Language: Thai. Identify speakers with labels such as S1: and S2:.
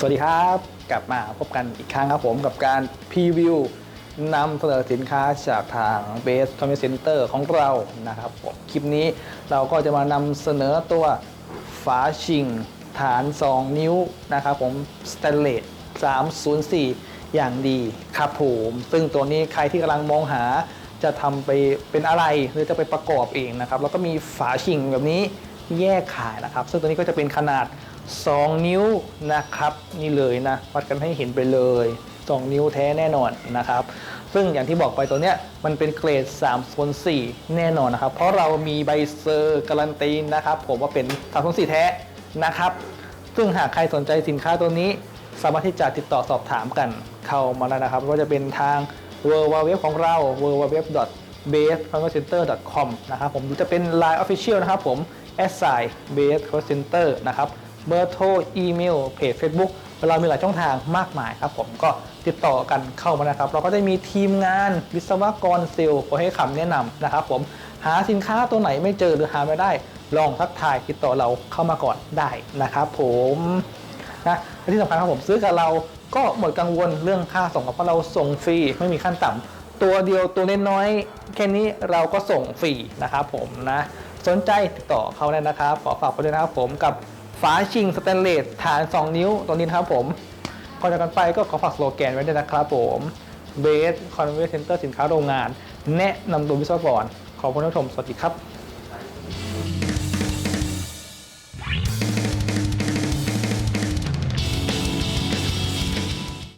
S1: สวัสดีครับ กลับมาพบกันอีกครั้งครับผมกับการพรีวิวนำเสนอสินค้าจากทาง Base c o m m u n Center ของเรานะครับผมคลิปนี้เราก็จะมานำเสนอตัวฝาชิง ฐาน 2 นิ้วนะครับผมสเตนเลส304 อย่างดีครับผมซึ่งตัวนี้ใครที่กำลังมองหาจะทำไปเป็นอะไรหรือจะไปประกอบเองนะครับ แล้วก็มีฝาชิงแบบนี้แยกขายนะครับ ซึ่งตัวนี้ก็จะเป็นขนาด 2 นิ้วนะครับ นี่เลยนะ วัดกันให้เห็นไปเลย 2 นิ้วแท้แน่นอนนะครับ ซึ่งอย่างที่บอกไปตัวเนี้ยมันเป็นเกรด3ส่วน4แน่นอนนะครับ เพราะเรามีใบเซอร์การันตีนะครับ ผมว่าเป็น3ส่วน4แท้นะครับ ซึ่งหากใครสนใจสินค้าตัวนี้สามารถที่จะติดต่อสอบถามกันเข้ามาได้วนะครับว่าจะเป็นทาง w w w ของเรา w w w b a s e c o m m e r c e n t e r c o m นะครับผมหรือจะเป็น Line Official นะครับผม s i b a s e c o m m e r c e n t e r นะครับ เบอร์โทรอีเมลเพจ Facebook เรามีหลายช่องทางมากมายครับผมก็ติดต่อกันเข้ามานะครับ เราก็จะมีทีมงานวิศวกรเซลล์คอยให้คำแนะนำนะครับผมหาสินค้าตัวไหนไม่เจอหรือหาไม่ได้ ลองทักทายติดต่อเราเข้ามาก่อนได้นะครับผมนะและที่สำคัญครับผมซื้อกับเราก็หมดกังวลเรื่องค่าส่งเพราะเราส่งฟรีไม่มีขั้นต่ำตัวเดียวตัวน้อยแค่นี้เราก็ส่งฟรีนะครับผมนะสนใจติดต่อเขาได้นะครับขอฝากไปด้วยนะครับผมกับ ฝาชิงสแตนเลสฐาน 2 นิ้วตัวนี้นะครับผมก่อนจากกันไปก็ขอฝากสโลแกนไว้ด้วยนะครับผมเบสคอนเวอร์เซนเตอร์สินค้าโรงงาน แนะนำตัววิศวกรขอบคุณท่านผู้ชม สวัสดีครับ